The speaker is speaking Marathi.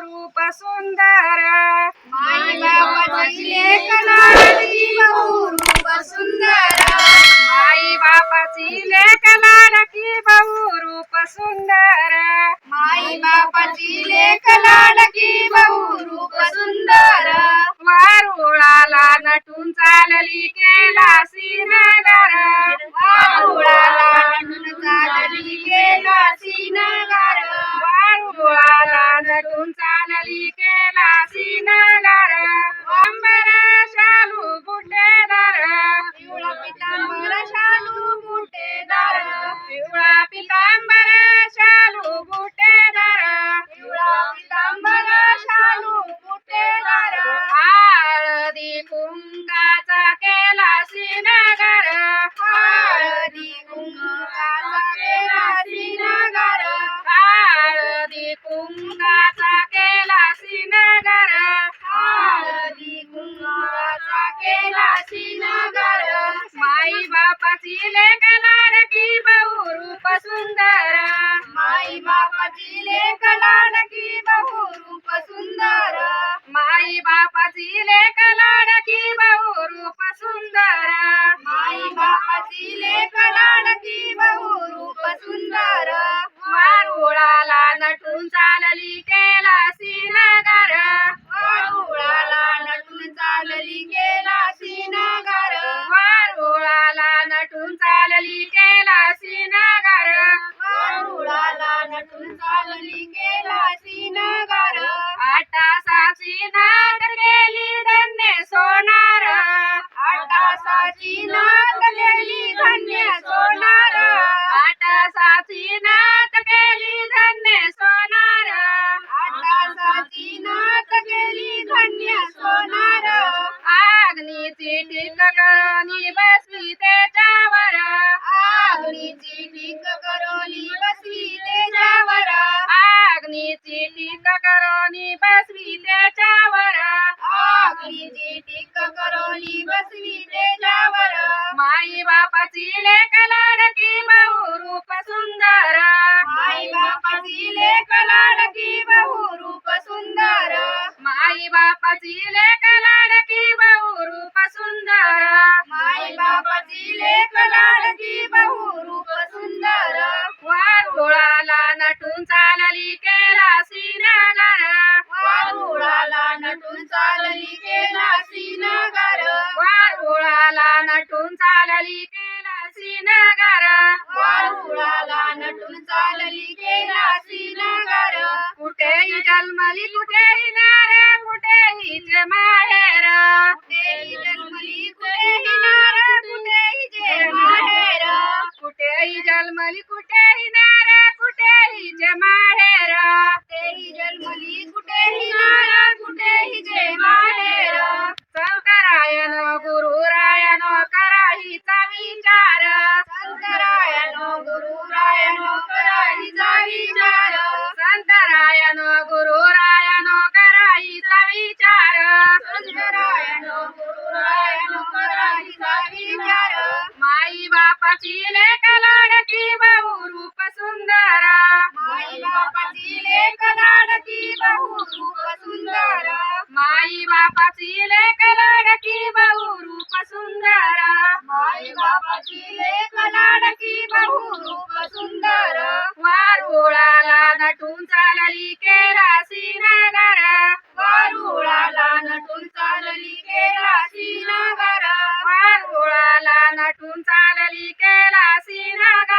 रूप सुंदर माई बाबाची लेक लाडकी बहु रूप सुंदर आई बापाची लेक कुंकाचा केला श्रीनगर माई बापाची लेक लाडकी बहु रूप सुंदर. माई बापाची लेक लाडकी बहु रूप सुंदर. माई बापाची लेक लाडकी बहु रूप सुंदर. माई बापाची लेक लाडकी बहु रूप सुंदर. वारुळाला नटून 愿里看你说那 बापाची लेक लाडकी बहु रूप सुंदर माई बापाची लेक लाडकी बहु रूप सुंदर वारुळाला नटून चालली केला श्रीनगर वारुळाला नटून चालली गेला श्रीनगर कुठेही जे माहेर. कुठेही जन्मली कुठेही नार कुठेही जे माहेर. शंकरायन गुरुरायन कराहीचा विचार. शंकरायनो गुरुरायनो कराहीचा विचार. संतरायन गुरुरायन कराहीचा विचार. शंकरायनो गुरुरायनो कराहीचा विचार. माई बापाची लेक माई बहु रूप सुंदर. वारुळाला नटून चालली केला नगर. वारुळाला नटून चालली केरासी नगर. वारुळाला नटून चालली केला नगर.